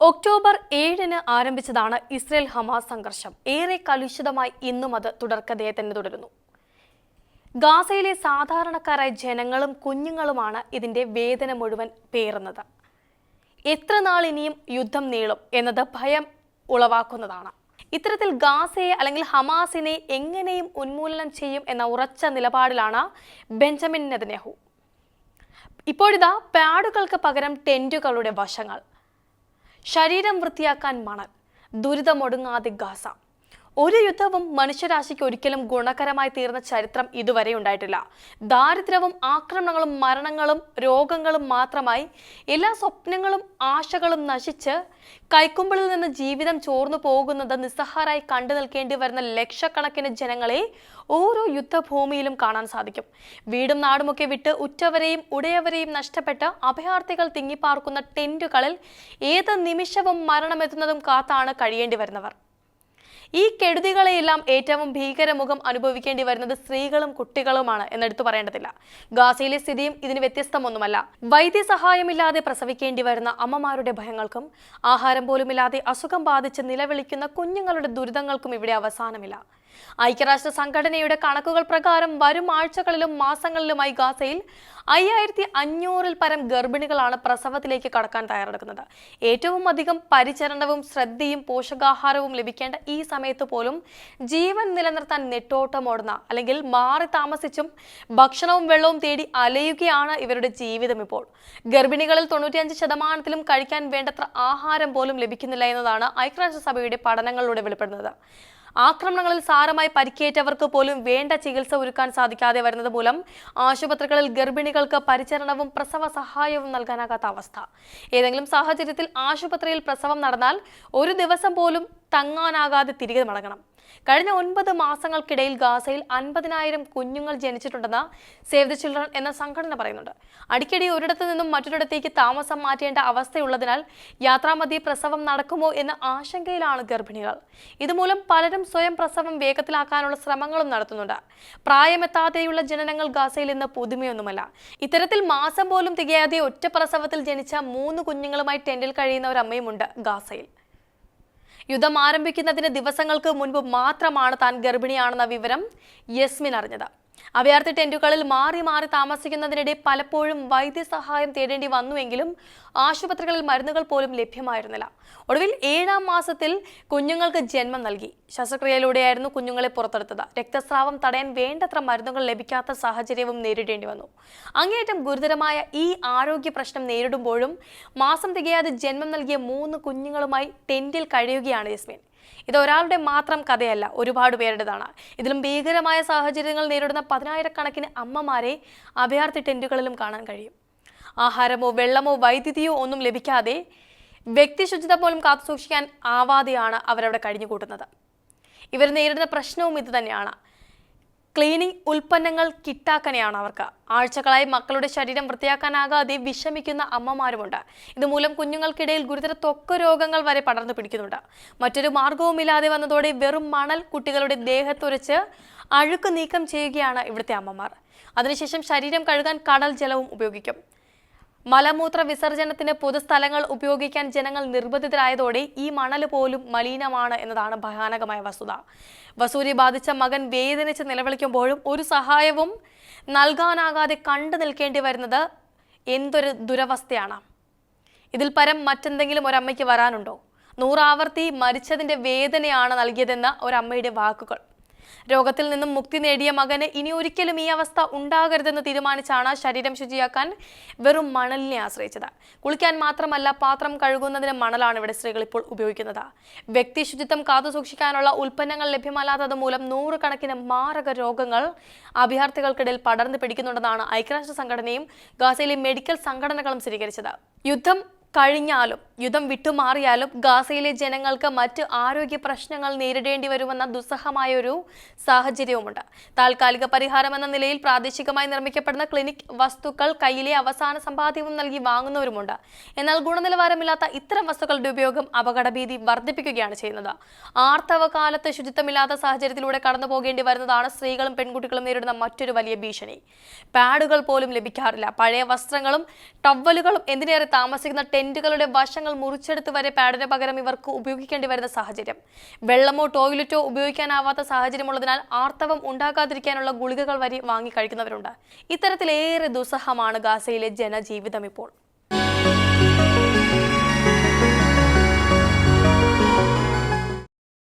October ഏഴിന് ആരംഭിച്ചതാണ് Israel Hamas സംഘർഷം. ഏറെ കലുഷിതമായി ഇന്നും അത് തുടർക്കഥയെ തന്നെ തുടരുന്നു. ഗാസയിലെ സാധാരണക്കാരായ ജനങ്ങളും കുഞ്ഞുങ്ങളുമാണ് ഇതിന്റെ വേദന മുഴുവൻ പേറുന്നത്. എത്ര നാൾ ഇനിയും യുദ്ധം നീളും എന്നത് ഭയം ഉളവാക്കുന്നതാണ്. ഇത്തരത്തിൽ ഗാസയെ അല്ലെങ്കിൽ ഹമാസിനെ എങ്ങനെയും ഉന്മൂലനം ചെയ്യും എന്ന ഉറച്ച നിലപാടിലാണ് ബെഞ്ചമിൻ നെതന്യാഹു. ഇപ്പോഴിതാ പാഡുകൾക്ക് പകരം ടെന്റുകളുടെ വശങ്ങൾ. ശരീരം വൃത്തിയാക്കാൻ മണൽ. ദുരിതമൊടുങ്ങാതെ ഗാസ. ഒരു യുദ്ധവും മനുഷ്യരാശിക്ക് ഒരിക്കലും ഗുണകരമായി തീർന്ന ചരിത്രം ഇതുവരെ ഉണ്ടായിട്ടില്ല. ദാരിദ്ര്യവും ആക്രമണങ്ങളും മരണങ്ങളും രോഗങ്ങളും മാത്രമായി എല്ലാ സ്വപ്നങ്ങളും ആശകളും നശിച്ച് കൈക്കുമ്പിളിൽ നിന്ന് ജീവിതം ചോർന്നു പോകുന്നത് നിസ്സഹാരായി കണ്ടു നിൽക്കേണ്ടി വരുന്ന ലക്ഷക്കണക്കിന് ജനങ്ങളെ ഓരോ യുദ്ധഭൂമിയിലും കാണാൻ സാധിക്കും. വീടും നാടുമൊക്കെ വിട്ട് ഉറ്റവരെയും ഉടയവരെയും നഷ്ടപ്പെട്ട് അഭയാർത്ഥികൾ തിങ്ങിപ്പാർക്കുന്ന ടെന്റുകളിൽ ഏത് നിമിഷവും മരണമെത്തുന്നതും കാത്താണ് കഴിയേണ്ടി വരുന്നവർ. ഈ കെടുതികളെയെല്ലാം ഏറ്റവും ഭീകരമുഖം അനുഭവിക്കേണ്ടി വരുന്നത് സ്ത്രീകളും കുട്ടികളുമാണ് എന്നെടുത്തു പറയേണ്ടതില്ല. ഗാസയിലെ സ്ഥിതിയും ഇതിന് വ്യത്യസ്തമൊന്നുമല്ല. വൈദ്യസഹായമില്ലാതെ പ്രസവിക്കേണ്ടി വരുന്ന അമ്മമാരുടെ ഭയങ്ങൾക്കും ആഹാരം പോലുമില്ലാതെ അസുഖം ബാധിച്ച് നിലവിളിക്കുന്ന കുഞ്ഞുങ്ങളുടെ ദുരിതങ്ങൾക്കും ഇവിടെ അവസാനമില്ല. ഐക്യരാഷ്ട്ര സംഘടനയുടെ കണക്കുകൾ പ്രകാരം വരും ആഴ്ചകളിലും മാസങ്ങളിലുമായി ഗാസയിൽ അയ്യായിരത്തി അഞ്ഞൂറിൽ പരം ഗർഭിണികളാണ് പ്രസവത്തിലേക്ക് കടക്കാൻ തയ്യാറെടുക്കുന്നത്. ഏറ്റവും അധികം പരിചരണവും ശ്രദ്ധയും പോഷകാഹാരവും ലഭിക്കേണ്ട ഈ സമയത്ത് പോലും ജീവൻ നിലനിർത്താൻ നെട്ടോട്ടമോടുന്ന അല്ലെങ്കിൽ മാറി താമസിച്ചും ഭക്ഷണവും വെള്ളവും തേടി അലയുകയാണ് ഇവരുടെ ജീവിതം ഇപ്പോൾ. ഗർഭിണികളിൽ തൊണ്ണൂറ്റിയഞ്ച് ശതമാനത്തിലും കഴിക്കാൻ വേണ്ടത്ര ആഹാരം പോലും ലഭിക്കുന്നില്ല എന്നതാണ് ഐക്യരാഷ്ട്രസഭയുടെ പഠനങ്ങളിലൂടെ വെളിപ്പെടുന്നത്. ആക്രമണങ്ങളിൽ സാരമായി പരിക്കേറ്റവർക്ക് പോലും വേണ്ട ചികിത്സ ഒരുക്കാൻ സാധിക്കാതെ വരുന്നത് മൂലം ആശുപത്രികളിൽ ഗർഭിണികൾക്ക് പരിചരണവും പ്രസവ സഹായവും നൽകാനാകാത്ത അവസ്ഥ. ഏതെങ്കിലും സാഹചര്യത്തിൽ ആശുപത്രിയിൽ പ്രസവം നടന്നാൽ ഒരു ദിവസം പോലും തങ്ങാനാകാതെ തിരികെ മടങ്ങണം കഴിഞ്ഞ ഒൻപത് മാസങ്ങൾക്കിടയിൽ ഗാസയിൽ അൻപതിനായിരം കുഞ്ഞുങ്ങൾ ജനിച്ചിട്ടുണ്ടെന്ന് സേവ് ദി ചിൽഡ്രൻ എന്ന സംഘടന പറയുന്നുണ്ട്. അടിക്കടി ഒരിടത്തു നിന്നും മറ്റൊരിടത്തേക്ക് താമസം മാറ്റേണ്ട അവസ്ഥയുള്ളതിനാൽ യാത്രാമതി പ്രസവം നടക്കുമോ എന്ന ആശങ്കയിലാണ് ഗർഭിണികൾ. ഇതുമൂലം പലരും സ്വയം പ്രസവം വേഗത്തിലാക്കാനുള്ള ശ്രമങ്ങളും നടത്തുന്നുണ്ട്. പ്രായമെത്താതെയുള്ള ജനനങ്ങൾ ഗാസയിൽ ഇന്ന് പുതുമയൊന്നുമല്ല. ഇത്തരത്തിൽ മാസം പോലും തികയാതെ ഒറ്റ പ്രസവത്തിൽ ജനിച്ച മൂന്ന് കുഞ്ഞുങ്ങളുമായി ടെന്റിൽ കഴിയുന്ന ഒരു അമ്മയുമുണ്ട് ഗാസയിൽ. യുദ്ധം ആരംഭിക്കുന്നതിന് ദിവസങ്ങൾക്ക് മുൻപ് മാത്രമാണ് താൻ ഗർഭിണിയാണെന്ന വിവരം യസ്മിൻ അറിഞ്ഞത്. അഭയാർത്ഥി ടെന്റുകളിൽ മാറി മാറി താമസിക്കുന്നതിനിടെ പലപ്പോഴും വൈദ്യസഹായം തേടേണ്ടി വന്നുവെങ്കിലും ആശുപത്രികളിൽ മരുന്നുകൾ പോലും ലഭ്യമായിരുന്നില്ല. ഒടുവിൽ ഏഴാം മാസത്തിൽ കുഞ്ഞുങ്ങൾക്ക് ജന്മം നൽകി. ശസ്ത്രക്രിയയിലൂടെയായിരുന്നു കുഞ്ഞുങ്ങളെ പുറത്തെടുത്തത്. രക്തസ്രാവം തടയാൻ വേണ്ടത്ര മരുന്നുകൾ ലഭിക്കാത്ത സാഹചര്യവും നേരിടേണ്ടി വന്നു. അങ്ങേയറ്റം ഗുരുതരമായ ഈ ആരോഗ്യ പ്രശ്നം നേരിടുമ്പോഴും മാസം തികയാതെ ജന്മം നൽകിയ മൂന്ന് കുഞ്ഞുങ്ങളുമായി ടെന്റിൽ കഴിയുകയാണ് യസ്മിൻ. ഇത് ഒരാളുടെ മാത്രം കഥയല്ല ഒരുപാട് പേരുടേതാണ്. ഇതിലും ഭീകരമായ സാഹചര്യങ്ങൾ നേരിടുന്ന പതിനായിരക്കണക്കിന് അമ്മമാരെ അഭയാർത്ഥി ടെന്റുകളിലും കാണാൻ കഴിയും. ആഹാരമോ വെള്ളമോ വൈദ്യുതിയോ ഒന്നും ലഭിക്കാതെ വ്യക്തി ശുചിത പോലും കാത്തുസൂക്ഷിക്കാൻ ആവാതെയാണ് അവരവിടെ കഴിഞ്ഞുകൂട്ടുന്നത്. ഇവർ നേരിടുന്ന പ്രശ്നവും ഇത് തന്നെയാണ് ക്ലീനിങ് ഉൽപ്പന്നങ്ങൾ കിട്ടാക്കനെയാണ് അവർക്ക്. ആഴ്ചകളായി മക്കളുടെ ശരീരം വൃത്തിയാക്കാനാകാതെ വിഷമിക്കുന്ന അമ്മമാരുമുണ്ട്. ഇതുമൂലം കുഞ്ഞുങ്ങൾക്കിടയിൽ ഗുരുതര തൊക്ക രോഗങ്ങൾ വരെ പടർന്നു പിടിക്കുന്നുണ്ട്. മറ്റൊരു മാർഗവുമില്ലാതെ വന്നതോടെ വെറും മണൽ കുട്ടികളുടെ ദേഹത്തുരച്ച് അഴുക്ക് നീക്കം ചെയ്യുകയാണ് ഇവിടുത്തെ അമ്മമാർ. അതിനുശേഷം ശരീരം കഴുകാൻ കടൽ ജലവും ഉപയോഗിക്കും. മലമൂത്ര വിസർജനത്തിന് പൊതുസ്ഥലങ്ങൾ ഉപയോഗിക്കാൻ ജനങ്ങൾ നിർബന്ധിതരായതോടെ ഈ മണൽ പോലും മലിനമാണ് എന്നതാണ് ഭയാനകമായ വസ്തുത. വസൂരി ബാധിച്ച മകൻ വേദനിച്ച് നിലവിളിക്കുമ്പോഴും ഒരു സഹായവും നൽകാനാകാതെ കണ്ടു നിൽക്കേണ്ടി വരുന്നത് എന്തൊരു ദുരവസ്ഥയാണ്. ഇതിൽ പരം മറ്റെന്തെങ്കിലും ഒരമ്മയ്ക്ക് വരാനുണ്ടോ? നൂറാവർത്തി മരിച്ചതിന്റെ വേദനയാണ് നൽകിയതെന്ന ഒരമ്മയുടെ വാക്കുകൾ. രോഗത്തിൽ നിന്നും മുക്തി നേടിയ മകന് ഇനി ഒരിക്കലും ഈ അവസ്ഥ ഉണ്ടാകരുതെന്ന് തീരുമാനിച്ചാണ് ശരീരം ശുചിയാക്കാൻ വെറും മണലിനെ ആശ്രയിച്ചത്. കുളിക്കാൻ മാത്രമല്ല പാത്രം കഴുകുന്നതിന് മണലാണ് ഇവിടെ സ്ത്രീകൾ ഇപ്പോൾ ഉപയോഗിക്കുന്നത്. വ്യക്തി ശുചിത്വം കാത്തു സൂക്ഷിക്കാനുള്ള ഉൽപ്പന്നങ്ങൾ ലഭ്യമല്ലാത്തത് മൂലം നൂറുകണക്കിന് മാരക രോഗങ്ങൾ അഭയാർത്ഥികൾക്കിടയിൽ പടർന്നു പിടിക്കുന്നുണ്ടെന്നാണ് ഐക്യരാഷ്ട്ര സംഘടനയും ഗാസയിലെ മെഡിക്കൽ സംഘടനകളും സ്ഥിരീകരിച്ചത്. യുദ്ധം കഴിഞ്ഞാലും യുദ്ധം വിട്ടുമാറിയാലും ഗാസയിലെ ജനങ്ങൾക്ക് മറ്റ് ആരോഗ്യ പ്രശ്നങ്ങൾ നേരിടേണ്ടി വരുമെന്ന ദുസ്സഹമായ ഒരു സാഹചര്യവുമുണ്ട്. താൽക്കാലിക പരിഹാരം എന്ന നിലയിൽ പ്രാദേശികമായി നിർമ്മിക്കപ്പെടുന്ന ക്ലിനിക് വസ്തുക്കൾ കയ്യിലെ അവസാന സമ്പാദ്യവും നൽകി വാങ്ങുന്നവരുമുണ്ട്. എന്നാൽ ഗുണനിലവാരമില്ലാത്ത ഇത്തരം വസ്തുക്കളുടെ ഉപയോഗം അപകടഭീതി വർദ്ധിപ്പിക്കുകയാണ് ചെയ്യുന്നത്. ആർത്തവ കാലത്ത് ശുചിത്വമില്ലാത്ത സാഹചര്യത്തിലൂടെ കടന്നു പോകേണ്ടി വരുന്നതാണ് സ്ത്രീകളും പെൺകുട്ടികളും നേരിടുന്ന മറ്റൊരു വലിയ ഭീഷണി. പാഡുകൾ പോലും ലഭിക്കാറില്ല. പഴയ വസ്ത്രങ്ങളും ടവലുകളും എന്തിനേറെ താമസിക്കുന്ന ടെന്റുകളുടെ വശങ്ങൾ മുറിച്ചെടുത്ത് വരെ പാഡിന് പകരം ഇവർക്ക് ഉപയോഗിക്കേണ്ടി വരുന്ന സാഹചര്യം. വെള്ളമോ ടോയ്ലറ്റോ ഉപയോഗിക്കാനാവാത്ത സാഹചര്യമുള്ളതിനാൽ ആർത്തവം ഉണ്ടാകാതിരിക്കാനുള്ള ഗുളികകൾ വരെ വാങ്ങി കഴിക്കുന്നവരുണ്ട്. ഇത്തരത്തിലേറെ ദുസ്സഹമാണ് ഗാസയിലെ ജനജീവിതം ഇപ്പോൾ.